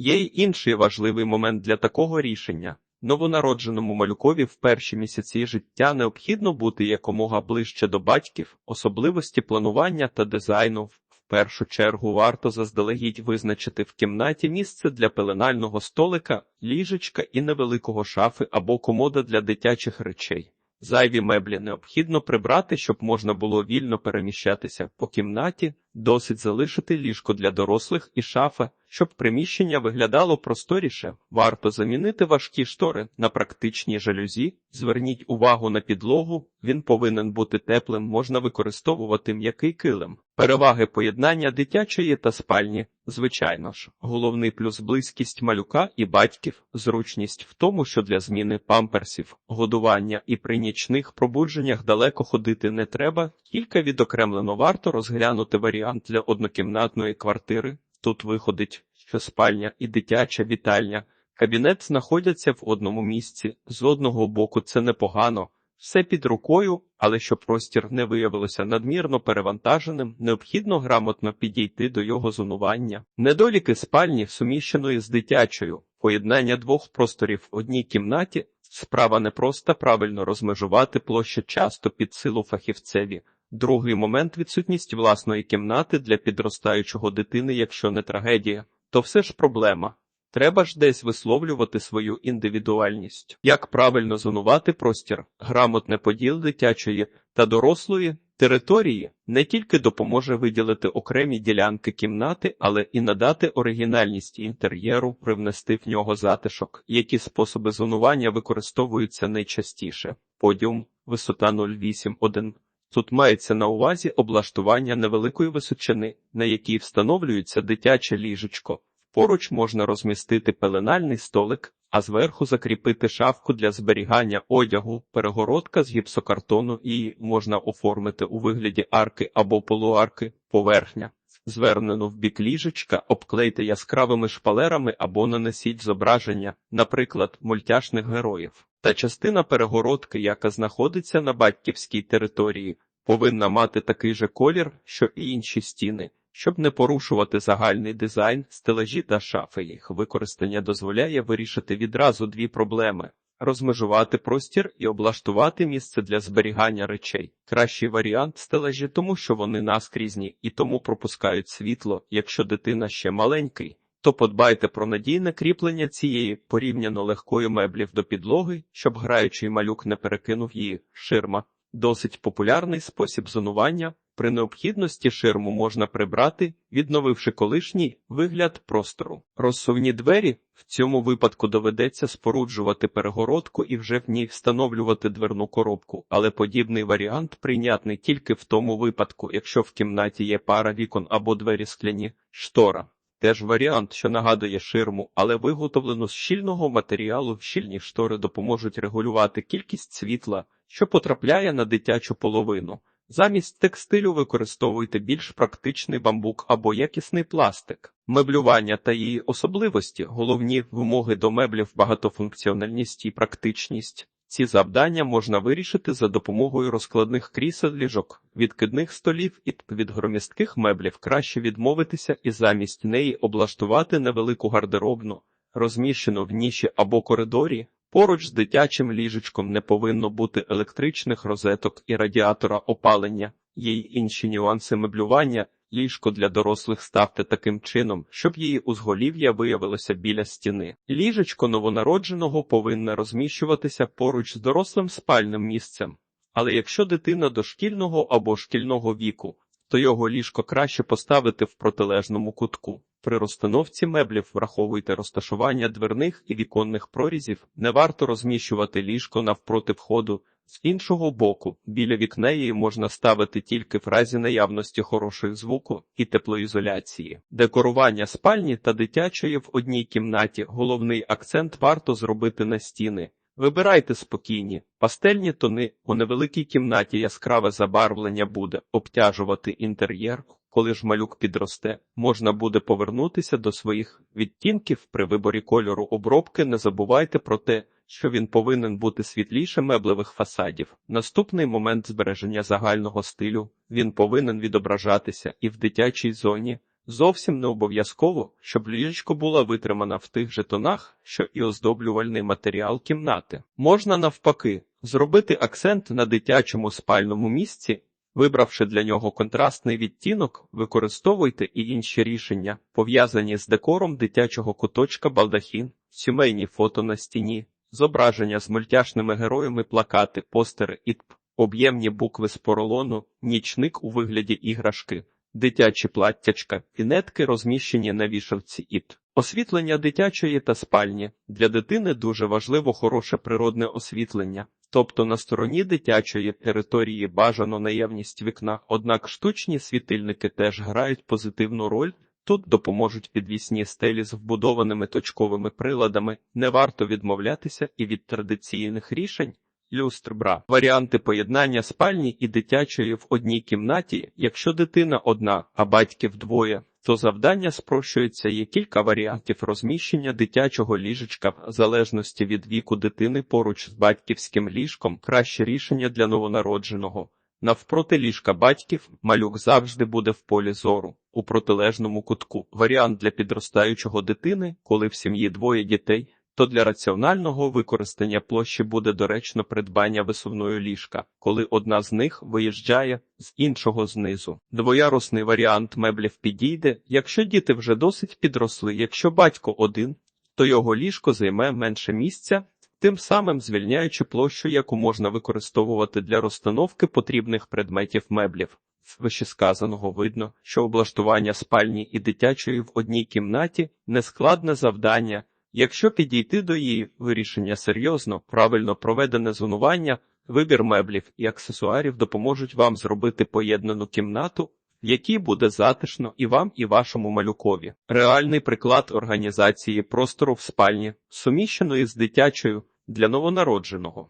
Є й інший важливий момент для такого рішення. Новонародженому малюкові в перші місяці життя необхідно бути якомога ближче до батьків, особливості планування та дизайну. В першу чергу варто заздалегідь визначити в кімнаті місце для пеленального столика, ліжечка і невеликого шафи або комода для дитячих речей. Зайві меблі необхідно прибрати, щоб можна було вільно переміщатися по кімнаті, досить залишити ліжко для дорослих і шафа, щоб приміщення виглядало просторіше. Варто замінити важкі штори на практичні жалюзі. Зверніть увагу на підлогу, він повинен бути теплим, можна використовувати м'який килим. Переваги поєднання дитячої та спальні. Звичайно ж, головний плюс близькість малюка і батьків, зручність в тому, що для зміни памперсів, годування і при нічних пробудженнях далеко ходити не треба. Кілька відокремлено варто розглянути варіант для однокімнатної квартири. Тут виходить, що спальня і дитяча вітальня. Кабінет знаходяться в одному місці. З одного боку, це непогано. Все під рукою, але щоб простір не виявилося надмірно перевантаженим, необхідно грамотно підійти до його зонування. Недоліки спальні суміщеної з дитячою, поєднання двох просторів в одній кімнаті. Справа непроста правильно розмежувати площі часто під силу фахівцеві. Другий момент відсутність власної кімнати для підростаючого дитини, якщо не трагедія, то все ж проблема. Треба ж десь висловлювати свою індивідуальність. Як правильно зонувати простір, грамотне поділ дитячої та дорослої території не тільки допоможе виділити окремі ділянки кімнати, але і надати оригінальність інтер'єру, привнести в нього затишок, які способи зонування використовуються найчастіше. Подіум, висота 0,81. Тут мається на увазі облаштування невеликої височини, на якій встановлюється дитяче ліжечко. Поруч можна розмістити пеленальний столик, а зверху закріпити шафку для зберігання одягу, перегородка з гіпсокартону і можна оформити у вигляді арки або полуарки поверхня. Звернену в бік ліжечка, обклейте яскравими шпалерами або нанесіть зображення, наприклад, мультяшних героїв. Та частина перегородки, яка знаходиться на батьківській території, повинна мати такий же колір, що і інші стіни. Щоб не порушувати загальний дизайн, стелажі та шафи їх використання дозволяє вирішити відразу дві проблеми: розмежувати простір і облаштувати місце для зберігання речей. Кращий варіант стелажі, тому що вони наскрізні і тому пропускають світло, якщо дитина ще маленький. То подбайте про надійне кріплення цієї порівняно легкої меблів до підлоги, щоб граючий малюк не перекинув її ширма. Досить популярний спосіб зонування. При необхідності ширму можна прибрати, відновивши колишній вигляд простору. Розсувні двері в цьому випадку доведеться споруджувати перегородку і вже в ній встановлювати дверну коробку, але подібний варіант прийнятний тільки в тому випадку, якщо в кімнаті є пара вікон або двері скляні штора. Теж варіант, що нагадує ширму, але виготовлено з щільного матеріалу, щільні штори допоможуть регулювати кількість світла, що потрапляє на дитячу половину. Замість текстилю використовуйте більш практичний бамбук або якісний пластик. Меблювання та її особливості, головні вимоги до меблів, багатофункціональність і практичність. Ці завдання можна вирішити за допомогою розкладних крісел ліжок, відкидних столів і від громістких меблів краще відмовитися і замість неї облаштувати невелику гардеробну, розміщену в ніші або коридорі. Поруч з дитячим ліжечком не повинно бути електричних розеток і радіатора опалення, є й інші нюанси меблювання. Ліжко для дорослих ставте таким чином, щоб її узголів'я виявилося біля стіни. Ліжечко новонародженого повинне розміщуватися поруч з дорослим спальним місцем. Але якщо дитина дошкільного або шкільного віку, то його ліжко краще поставити в протилежному кутку. При розстановці меблів враховуйте розташування дверних і віконних прорізів, не варто розміщувати ліжко навпроти входу. З іншого боку, біля вікнеї можна ставити тільки в разі наявності хороших звуку і теплоізоляції. Декорування спальні та дитячої в одній кімнаті головний акцент варто зробити на стіни. Вибирайте спокійні, пастельні тони у невеликій кімнаті яскраве забарвлення буде обтяжувати інтер'єр. Коли ж малюк підросте, можна буде повернутися до своїх відтінків при виборі кольору обробки. Не забувайте про те, що він повинен бути світліше меблевих фасадів. Наступний момент збереження загального стилю він повинен відображатися і в дитячій зоні. Зовсім не обов'язково, щоб ліжечко була витримана в тих же тонах, що і оздоблювальний матеріал кімнати. Можна навпаки зробити акцент на дитячому спальному місці. Вибравши для нього контрастний відтінок, використовуйте і інші рішення, пов'язані з декором дитячого куточка балдахін, сімейні фото на стіні, зображення з мультяшними героями, плакати, постери і об'ємні букви з поролону, нічник у вигляді іграшки, дитячі платтячка, пінетки розміщені на вішавці іт. Освітлення дитячої та спальні. Для дитини дуже важливо хороше природне освітлення. Тобто на стороні дитячої території бажано наявність вікна, однак штучні світильники теж грають позитивну роль. Тут допоможуть підвісні стелі з вбудованими точковими приладами. Не варто відмовлятися і від традиційних рішень. Люстр бра. Варіанти поєднання спальні і дитячої в одній кімнаті. Якщо дитина одна, а батьків двоє, то завдання спрощується. Є кілька варіантів розміщення дитячого ліжечка в залежності від віку дитини поруч з батьківським ліжком. Краще рішення для новонародженого. Навпроти ліжка батьків малюк завжди буде в полі зору. У протилежному кутку варіант для підростаючого дитини, коли в сім'ї двоє дітей, то для раціонального використання площі буде доречно придбання висувної ліжка, коли одна з них виїжджає з іншого знизу. Двоярусний варіант меблів підійде, якщо діти вже досить підросли. Якщо батько один, то його ліжко займе менше місця, тим самим звільняючи площу, яку можна використовувати для розстановки потрібних предметів меблів. З вищесказаного видно, що облаштування спальні і дитячої в одній кімнаті нескладне завдання. Якщо підійти до її вирішення серйозно, правильно проведене зонування, вибір меблів і аксесуарів допоможуть вам зробити поєднану кімнату, в якій буде затишно і вам, і вашому малюкові. Реальний приклад організації простору в спальні, суміщеної з дитячою для новонародженого.